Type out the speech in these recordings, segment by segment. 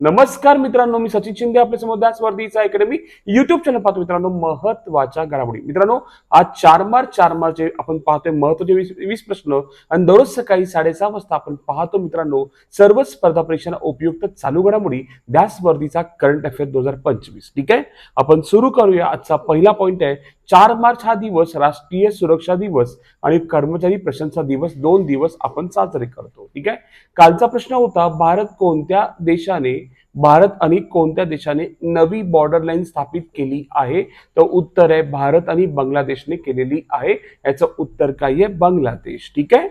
नमस्कार मित्रांनो मी सचिन शिंदे आपल्यासमोर त्याच अकॅडमी युट्यूब चॅनल पाहतो मित्रांनो महत्त्वाच्या घडामोडी. मित्रांनो आज चार मार्च चार मार्च आपण पाहतोय महत्त्वाचे वीस वीस प्रश्न आणि दररोज सकाळी साडेसहा वाजता आपण पाहतो मित्रांनो सर्व स्पर्धा परीक्षांना उपयुक्त चालू घडामोडी त्या स्पर्धेचा करंट अफेअर दोन हजार पंचवीस. ठीक आहे? आपण सुरू करूया. आजचा पहिला पॉईंट आहे चार मार्च हा दिवस राष्ट्रीय सुरक्षा दिवस आणि कर्मचारी प्रशंसा दिवस दोन दिवस आपण साजरे करतो. ठीक आहे? कालचा प्रश्न होता भारत कोणत्या देशाने भारत आणि कोणत्या देशाने नवी बॉर्डर लाईन स्थापित केली आहे? तर उत्तर आहे भारत आणि बांगलादेशने केलेली आहे. याचं उत्तर काय आहे? बांगलादेश. ठीक आहे?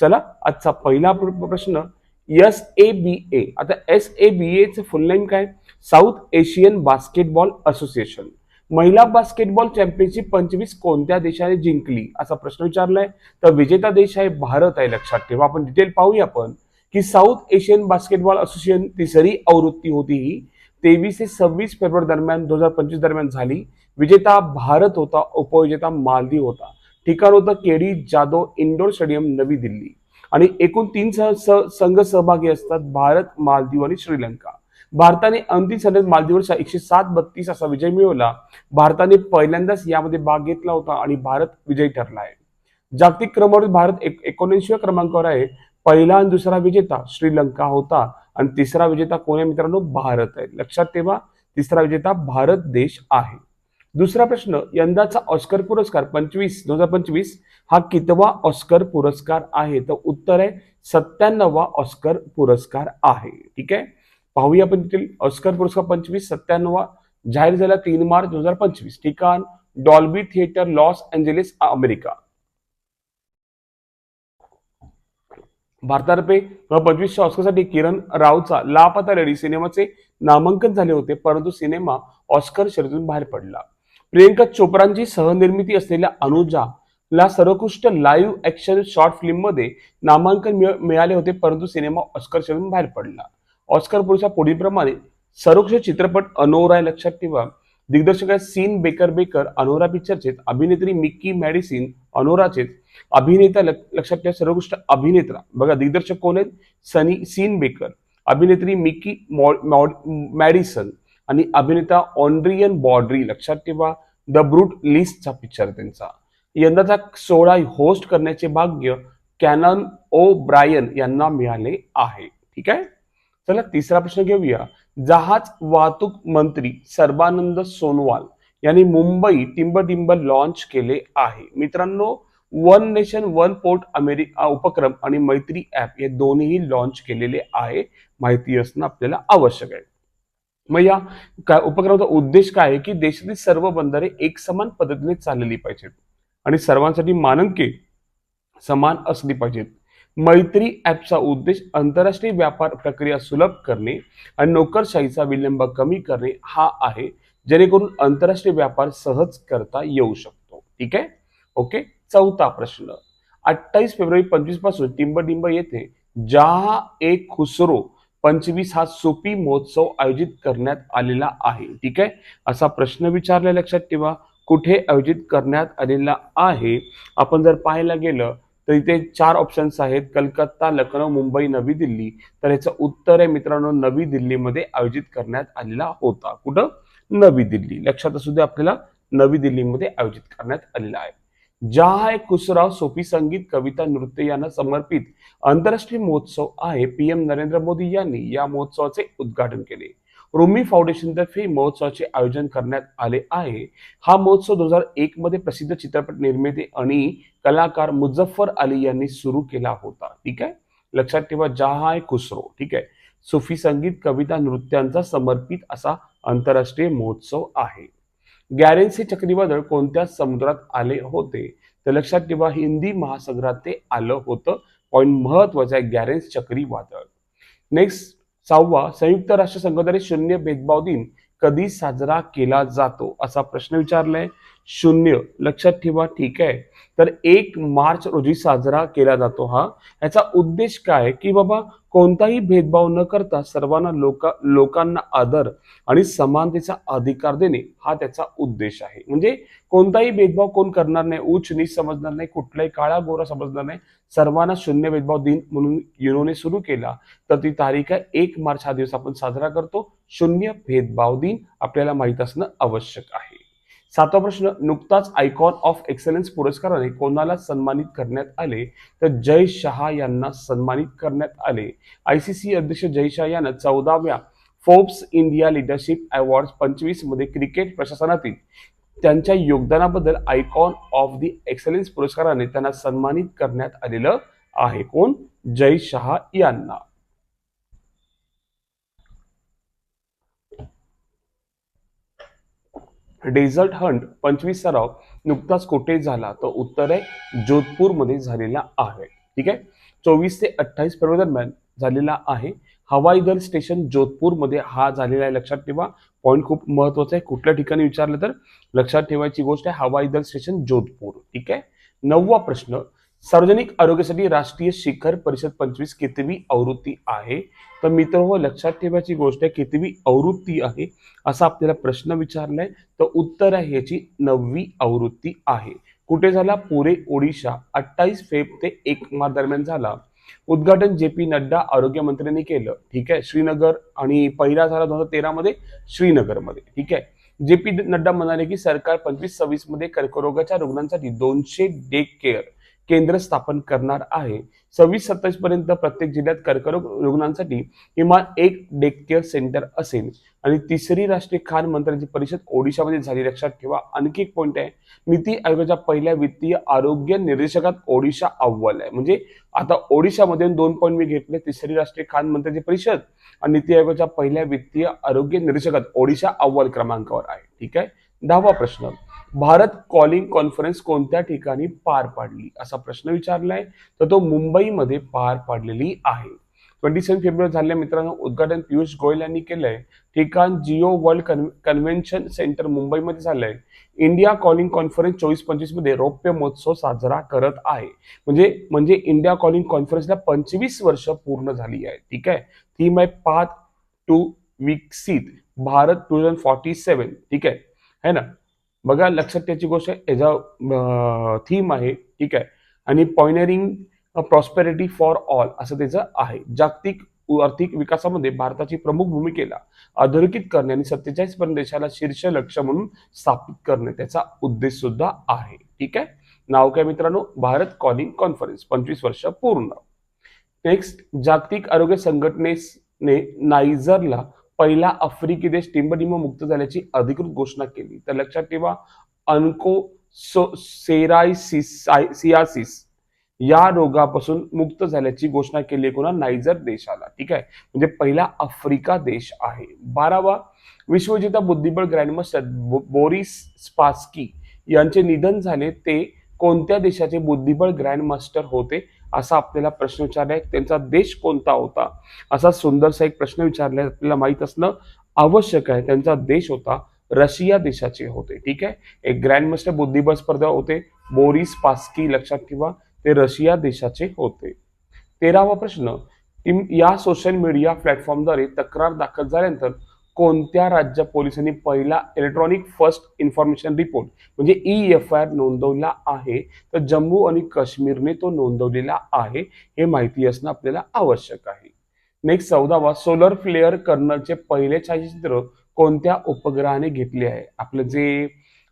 चला आजचा पहिला प्रश्न एस ए बी ए. आता एस ए बी एचं फुल नेम काय? South Asian basketball association. महिला बास्केटबॉल चॅम्पियनशिप पंचवीस कोणत्या देशाने जिंकली? असा प्रश्न विचारलाय. तर विजेता देश आहे भारत आहे लक्षात ठेवा. आपण डिटेल पाहूया आपण. की साऊथ एशियन बास्केटबॉल असोसिएशन तिसरी आवृत्ती होती ही. तेवीस ते सव्वीस फेब्रुवारी दरम्यान दोन हजार पंचवीस दरम्यान झाली. विजेता भारत होता उपविजेता मालदीव होता. ठिकाण होतं केडी जाधव इंडोर स्टेडियम नवी दिल्ली. आणि एकूण तीन संघ सहभागी असतात भारत मालदीव आणि श्रीलंका. भारताने अंतिम सामन्यात मालदीवरचा एकशे सात बत्तीस असा विजय मिळवला. भारताने पहिल्यांदाच यामध्ये भाग घेतला होता आणि भारत विजयी ठरला आहे. जागतिक क्रमवारीत भारत एक एकोणऐंशीव्या क्रमांकावर आहे. पहिला आणि दुसरा विजेता श्रीलंका होता आणि तिसरा विजेता कोण आहे मित्रांनो? भारत आहे. लक्षात ठेवा तिसरा विजेता भारत देश आहे. दुसरा प्रश्न यंदाचा ऑस्कर पुरस्कार पंचवीस दोन हजार पंचवीस हा कितवा ऑस्कर पुरस्कार आहे? तर उत्तर आहे सत्त्याण्णवा ऑस्कर पुरस्कार आहे. ठीक आहे? पाहूया आपण तिथे ऑस्कर पुरस्कार पंचवीस सत्त्याण्णव जाहीर झाला तीन मार्च दोन हजार पंचवीस. ठिकाण Dolby theatre Los Angeles America. भारतातर्फे पंचवीसच्या ऑस्करसाठी किरण रावचा लापता लढी सिनेमाचे नामांकन झाले होते परंतु सिनेमा ऑस्कर शर्यतीतून बाहेर पडला. प्रियंका चोप्रांची सहनिर्मिती असलेल्या अनुजा ला सर्वोत्कृष्ट लाईव्ह ऍक्शन शॉर्ट फिल्ममध्ये नामांकन मिळाले होते परंतु सिनेमा ऑस्कर शर्यतीतून बाहेर पडला. ऑस्कर पुरुषा पुढीप्रमाणे प्रमाणे चित्रपट अनोरा लक्षात ठेवा. दिग्दर्शक आहे सीन बेकर बेकर अनोरा पिक्चरचे अभिनेत्री मिक्की मॅडिसिन अनोराचे अभिनेता लक्षात ठेवा सर्वोत्कृष्ट अभिनेता. बघा दिग्दर्शक कोण आहेत? Sunny Sean Baker. अभिनेत्री मिकी मॉड- मॅडिसन. आणि अभिनेता ऑन्ड्रियन बॉड्री लक्षात ठेवा द ब्रूट लिस्टचा पिक्चर त्यांचा. यंदाचा सोहळा होस्ट करण्याचे भाग्य कॅनन ओ ब्रायन यांना मिळाले आहे. ठीक आहे? चला तिसरा प्रश्न घेऊया. जहाज वाहतूक मंत्री सर्बानंद सोनवाल यांनी मुंबई टिंब लॉन्च केले आहे. मित्रांनो one nation one port America उपक्रम आणि मैत्री ऍप हे दोन्ही लॉन्च केलेले आहे. माहिती असणं आपल्याला आवश्यक आहे. मग या काय उपक्रमाचा उद्देश काय आहे की देशातील सर्व बंदरे एक समान पद्धतीने चाललेली पाहिजेत आणि सर्वांसाठी मानंके समान असली पाहिजेत. मैत्री ॲपचा उद्देश आंतरराष्ट्रीय व्यापार प्रक्रिया सुलभ करणे आणि नोकरशाहीचा विलंब कमी करणे हा आहे जेणेकरून आंतरराष्ट्रीय व्यापार सहज करता येऊ शकतो. ठीक आहे? ओके? चौथा प्रश्न. अठ्ठावीस फेब्रुवारी पंचवीसपासून टिंबडिंब येथे जहा एक खुसरो पंचवीस हा सोपी महोत्सव आयोजित करण्यात आलेला आहे. ठीक आहे? असा प्रश्न विचारला लक्षात ठेवा. कुठे आयोजित करण्यात आलेला आहे? आपण जर पाहायला गेलं तर इथे चार ऑप्शन्स आहेत. कलकत्ता लखनौ मुंबई नवी दिल्ली. तर याचं उत्तर आहे मित्रांनो नवी दिल्लीमध्ये आयोजित करण्यात आलेला होता. कुठं? नवी दिल्ली. लक्षात असू दे आपल्याला नवी दिल्लीमध्ये आयोजित करण्यात आलेला आहे. जहा एक खुसराव सोपी संगीत कविता नृत्य यांना समर्पित आंतरराष्ट्रीय महोत्सव आहे. पीएम नरेंद्र मोदी यांनी या महोत्सवाचे उद्घाटन केले. रोमी फाउंडेशनतर्फे महोत्सवाचे आयोजन करण्यात आले आहे. हा महोत्सव दोन हजार एक मध्ये प्रसिद्ध चित्रपट निर्माते आणि कलाकार मुझफ्फर अली यांनी सुरू केला होता. ठीक आहे? लक्षात ठेवा जहा ए खुसरो. ठीक आहे? सुफी संगीत कविता नृत्यांचा समर्पित असा आंतरराष्ट्रीय महोत्सव आहे. गॅरेन्सी चक्रीवादळ कोणत्या समुद्रात आले होते? तर लक्षात ठेवा हिंदी महासागरात ते आलं होतं. पॉईंट महत्त्वाचा आहे गॅरेन्स चक्रीवादळ. नेक्स्ट सहावा संयुक्त राष्ट्र संघटनेने शून्य भेदभाव दिन कधी साजरा केला जातो? असा प्रश्न विचारलाय. शून्य. लक्षात ठेवा ठीक आहे? तर एक मार्च रोजी साजरा केला जातो हा. याचा उद्देश काय की बाबा कोणताही भेदभाव न करता सर्वांना लोका लोकांना आदर आणि समानतेचा अधिकार देणे हा त्याचा उद्देश आहे. म्हणजे कोणताही भेदभाव कोण करणार नाही. उच्च नीच समजणार नाही. कुठलाही काळा गोरा समजणार नाही. सर्वांना शून्य भेदभाव दिन म्हणून युनोने सुरू केला. तर ती तारीख आहे एक मार्च हा दिवस आपण साजरा करतो. शून्य भेदभाव दिन आपल्याला माहीत असणं आवश्यक आहे. सातवा प्रश्न नुकताच आयकॉन ऑफ एक्सलन्स पुरस्काराने कोणाला सन्मानित करण्यात आले? तर जय शहा यांना सन्मानित करण्यात आले. आयसीसी अध्यक्ष जय शहा यांना चौदाव्या फोर्ब्स इंडिया लिडरशिप अवॉर्ड पंचवीसमध्ये क्रिकेट प्रशासनातील त्यांच्या योगदानाबद्दल आयकॉन ऑफ दी एक्सलन्स पुरस्काराने त्यांना सन्मानित करण्यात आलेलं आहे. कोण? जय शहा यांना. डेझर्ट हंट पंचवीस सराव नुकताच कुठे झाला? तर उत्तर आहे जोधपूरमध्ये झालेला आहे. ठीक आहे? चोवीस ते अठ्ठावीस फेब्रुवारी दरम्यान झालेला आहे. हवाई दल स्टेशन जोधपूरमध्ये हा झालेला आहे. लक्षात ठेवा पॉईंट खूप महत्त्वाचा आहे. कुठल्या ठिकाणी विचारलं तर लक्षात ठेवायची गोष्ट आहे हवाई दल स्टेशन जोधपूर. ठीक आहे? नववा प्रश्न सार्वजनिक आरोग्यासाठी राष्ट्रीय शिखर परिषद पंचवीस कितवी आवृत्ती आहे. तर मित्र हो लक्षात ठेवायची गोष्ट आहे कितवी आवृत्ती आहे असा आपल्याला प्रश्न विचारलाय. तर उत्तर आहे याची नववी आवृत्ती आहे. कुठे झाला? पुणे ओडिशा. अठ्ठावीस फेब ते एक मार्च दरम्यान झाला. उद्घाटन जे पी नड्डा आरोग्य मंत्र्यांनी केलं. ठीक आहे? श्रीनगर आणि पहिला झाला दोन हजार तेरा मध्ये श्रीनगरमध्ये ठीक आहे? जे पी नड्डा म्हणाले की सरकार पंचवीस सव्वीसमध्ये कर्करोगाच्या रुग्णांसाठी दोनशे डे केअर. केंद्र स्थापन करणार आहे. सव्वीस सत्तावीस पर्यंत प्रत्येक जिल्ह्यात कर्करोग रुग्णांसाठी किमान एक डे केअर सेंटर असेल. आणि तिसरी राष्ट्रीय खान मंत्र्यांची परिषद ओडिशामध्ये झाली. लक्षात ठेवा आणखी एक पॉईंट आहे. नीती आयोगाच्या पहिल्या वित्तीय आरोग्य निर्देशकात ओडिशा अव्वल आहे. म्हणजे आता ओडिशामध्ये दोन पॉईंट मी घेतले तिसरी राष्ट्रीय खान मंत्र्यांची परिषद आणि नीती आयोगाच्या पहिल्या वित्तीय आरोग्य निर्देशकात ओडिशा अव्वल क्रमांकावर आहे. ठीक आहे? दहावा प्रश्न. भारत कॉलिंग कॉन्फरन्स कोणत्या ठिकाणी पार पाडली? असा प्रश्न विचारलाय. तर तो मुंबईमध्ये पार पाडलेली आहे. ट्वेंटी सेव्हन फेब्रुवारी झालेल्या मित्रांनो उद्घाटन पियुष गोयल यांनी केलंय. ठिकाण जिओ वर्ल्ड कन्व्हेन्शन सेंटर मुंबईमध्ये झालंय. इंडिया कॉलिंग कॉन्फरन्स चोवीस पंचवीसमध्ये रौप्य महोत्सव साजरा करत आहे. म्हणजे म्हणजे इंडिया कॉलिंग कॉन्फरन्सला पंचवीस वर्ष पूर्ण झाली आहे ठीक आहे? थीम आहे पाथ टू विकसित Bharat two thousand forty seven ठीक आहे? है ना? बघा लक्षात त्याची गोष्ट एज अ थीम आहे ठीक आहे. आणि पॉयनरिंग प्रॉस्पेरिटी फॉर ऑल असं त्याचं आहे. जागतिक आर्थिक विकासामध्ये भारताची प्रमुख भूमिकेला अधोरेखित करणे आणि सत्तेचाळीस पर्यंत देशाला शीर्ष लक्ष म्हणून स्थापित करणे त्याचा उद्देश सुद्धा आहे. ठीक आहे? नाव काय मित्रांनो? भारत कॉलिंग कॉन्फरन्स पंचवीस वर्ष पूर्ण. नेक्स्ट जागतिक आरोग्य संघटनेने नायजरला पहिला आफ्रिकी देश टिंबनिम मुक्त झाल्याची अधिकृत घोषणा केली. तर लक्षात ठेवा अनको सेरायसिस सियासिस या रोगापासून मुक्त झाल्याची घोषणा केली कोणा नायजर देशाला. ठीक आहे? म्हणजे पहिला आफ्रिका देश आहे. बारावा विश्वजिता बुद्धिबळ ग्रँडमास्टर बोरिस स्पास्की यांचे निधन झाले. ते कोणत्या देशाचे बुद्धिबळ ग्रँडमास्टर होते? असा आपल्याला प्रश्न विचारलाय त्यांचा देश कोणता होता? असा सुंदरसा एक प्रश्न विचारलाय आपल्याला माहीत असणं आवश्यक आहे. त्यांचा देश होता रशिया देशाचे होते. ठीक आहे? एक ग्रँडमास्टर बुद्धिबळ स्पर्धा होते. बोरिस पास्की लक्षात ठेवा ते रशिया देशाचे होते. तेरावा प्रश्न या सोशल मीडिया प्लॅटफॉर्मद्वारे तक्रार दाखल झाल्यानंतर कोणत्या राज्य पोलिसांनी पहिला इलेक्ट्रॉनिक फर्स्ट इन्फॉर्मेशन रिपोर्ट म्हणजे ई एफ आय आर नोंदवला आहे तर जम्मू आणि काश्मीरने तो नोंदवलेला आहे हे माहिती असणं आपल्याला आवश्यक आहे. नेक्स्ट चौदावा सोलर फ्लेअर कर्नलचे पहिले छायाचित्र कोणत्या उपग्रहाने घेतले आहे? आपलं जे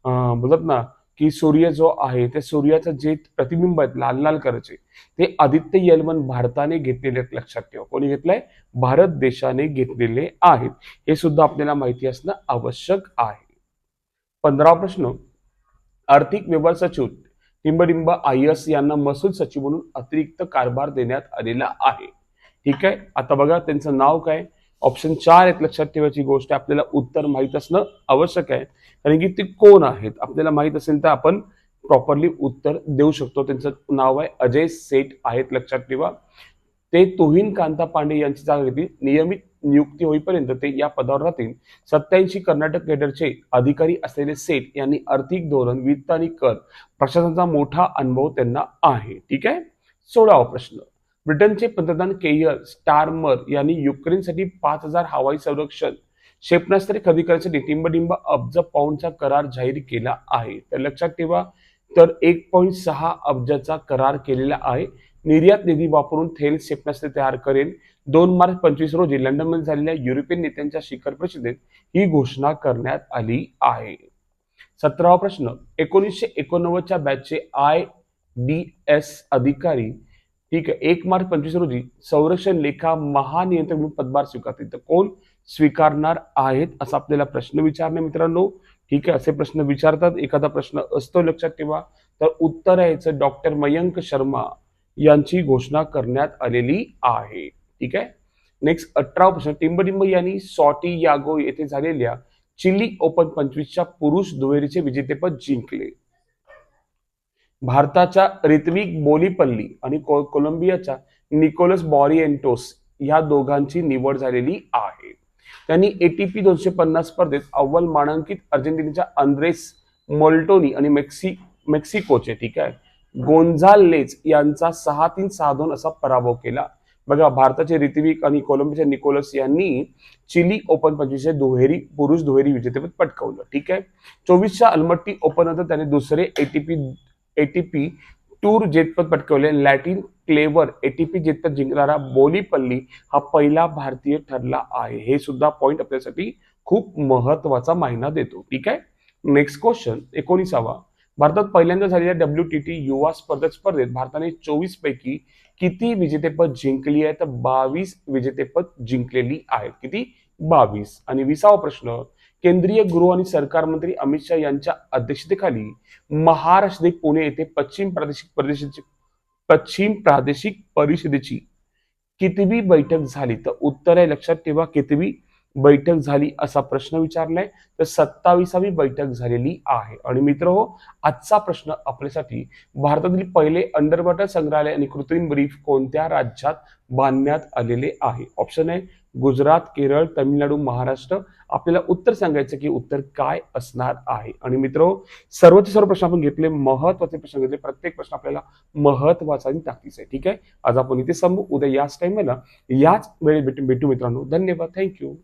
बोलत ना की सूर्य जो आहे ते सूर्याचं जे प्रतिबिंब आहेत लाल लाल करचे ते आदित्य यलमन भारताने घेतलेले लक्षात ठेवा. कोणी घेतलंय? भारत देशाने घेतलेले आहेत. हे सुद्धा आपल्याला माहिती असणं आवश्यक आहे. पंधरा प्रश्न. आर्थिक व्यवहार सचिव टिंबडिंब आय एस यांना महसूल सचिव म्हणून अतिरिक्त कारभार देण्यात आलेला आहे. ठीक आहे? आता बघा त्यांचं नाव काय? ऑप्शन चार आहेत लक्षात ठेवायची गोष्ट आपल्याला उत्तर माहीत असणं आवश्यक आहे. कारण की ते कोण आहेत? आपल्याला माहीत असेल तर आपण प्रॉपरली उत्तर देऊ शकतो. त्यांचं नाव आहे अजय सेठ आहेत लक्षात ठेवा. ते तोहिन कांता पांडे यांची जागा घेतील. नियमित नियुक्ती होईपर्यंत ते या पदावर राहतील. सत्याऐंशी कर्नाटक केडरचे अधिकारी असलेले सेठ यांनी आर्थिक धोरण वित्त आणि कर प्रशासनाचा मोठा अनुभव त्यांना आहे. ठीक आहे? सोळावा प्रश्न. ब्रिटनचे पंतप्रधान केयर स्टारमर यांनी युक्रेनसाठी पाच हजार हवाई संरक्षण क्षेपणास्त्रे खरेदी करण्यासाठी टिंबडिंब अब्ज पाऊंडचा करार जाहीर केला आहे. तर लक्षात ठेवा तर एक पॉईंट सहा अब्जाचा करार केलेला आहे. निर्यात निधी वापरून थेल क्षेपणास्त्रे तयार करेल. दोन मार्च पंचवीस रोजी लंडनमध्ये झालेल्या युरोपियन नेत्यांच्या शिखर परिषदेत ही घोषणा करण्यात आली आहे. सतरावा प्रश्न एकोणीसशे एकोणनव्वदच्या बॅचचे आय डी एस अधिकारी ठीक आहे एक मार्च पंचवीस रोजी संरक्षण लेखा महानियंत्रक म्हणून पदभार स्वीकारतील. तर कोण स्वीकारणार आहेत असा आपल्याला प्रश्न विचारणे मित्रांनो. ठीक आहे असे प्रश्न विचारतात. एखादा प्रश्न असतो लक्षात ठेवा. तर उत्तर आहे याचं डॉक्टर मयंक शर्मा यांची घोषणा करण्यात आलेली आहे. ठीक आहे? नेक्स्ट अठरा प्रश्न. टिंबटिंब यांनी सॉटी यागो येथे झालेल्या चिली ओपन पंचवीसच्या पुरुष दुहेरीचे विजेतेपद जिंकले. भारताच्या ऋत्विक बोलीपल्ली आणि कोलंबियाच्या निकोलस बॉरिएंटोस या दोघांची निवड झालेली आहे. त्यांनी एटीपी दोनशे पन्नास स्पर्धेत अव्वल मानांकित अर्जेंटिनाच्या अंद्रेस मोल्टोनी आणि मेक्सी मेक्सिकोचे ठीक आहे? गोंझालेज यांचा सहा तीन सहा दोन असा पराभव केला. बघा भारताचे ऋत्विक आणि कोलंबियाचे निकोलस यांनी चिली ओपन पंचवीसशे दुहेरी पुरुष दुहेरी विजेतेपद पटकावलं ठीक आहे? चोवीसच्या अलमट्टी ओपन नंतर त्याने दुसरे एटीपी एटीपी टूर जेतपद पटकवले. लॅटिन क्लेवर एटीपी जेतपद जिंकणारा बोलीपल्ली हा पहिला भारतीय ठरला आहे. हे सुद्धा पॉइंट आपल्यासाठी खूप महत्त्वाचा माहिना देतो. ठीक आहे? नेक्स्ट क्वेश्चन एकोणीसावा. भारतात पहिल्यांदा झालेल्या डब्ल्यू टी टी युवा स्पर्धक स्पर्धेत भारताने चोवीस पैकी किती विजेतेपद जिंकली आहे तर बावीस विजेतेपद जिंकलेली आहेत. किती? बावीस. आणि विसावा प्रश्न केंद्रीय गृह आणि सरकार मंत्री अमित शहा यांच्या अध्यक्षतेखाली महाराष्ट्र पुणे येथे पश्चिम प्रादेशिक परिषदेची पश्चिम प्रादेशिक परिषदेची कितवी बैठक झाली? तर उत्तर आहे लक्षात ठेवा कितवी बैठक झाली असा प्रश्न विचारलाय. तर सत्तावीसावी बैठक झालेली आहे. आणि मित्र हो आजचा प्रश्न आपल्यासाठी भारतातील पहिले अंडर वॉटर संग्रहालय आणि कृत्रिम ब्रीफ कोणत्या राज्यात बांधण्यात आलेले आहे? ऑप्शन आहे गुजरात केरळ तामिळनाडू महाराष्ट्र आपल्याला उत्तर सांगायचं की उत्तर काय असणार आहे. आणि मित्र सर्वच सर्व प्रश्न आपण घेतले महत्त्वाचे प्रश्न घेतले प्रत्येक प्रश्न आपल्याला महत्त्वाचा आणि ताकदीचा आहे. ठीक आहे? आज आपण इथे संपू. उद्या याच टाइमला याच वेळी भेटू भेटू मित्रांनो. धन्यवाद. थँक्यू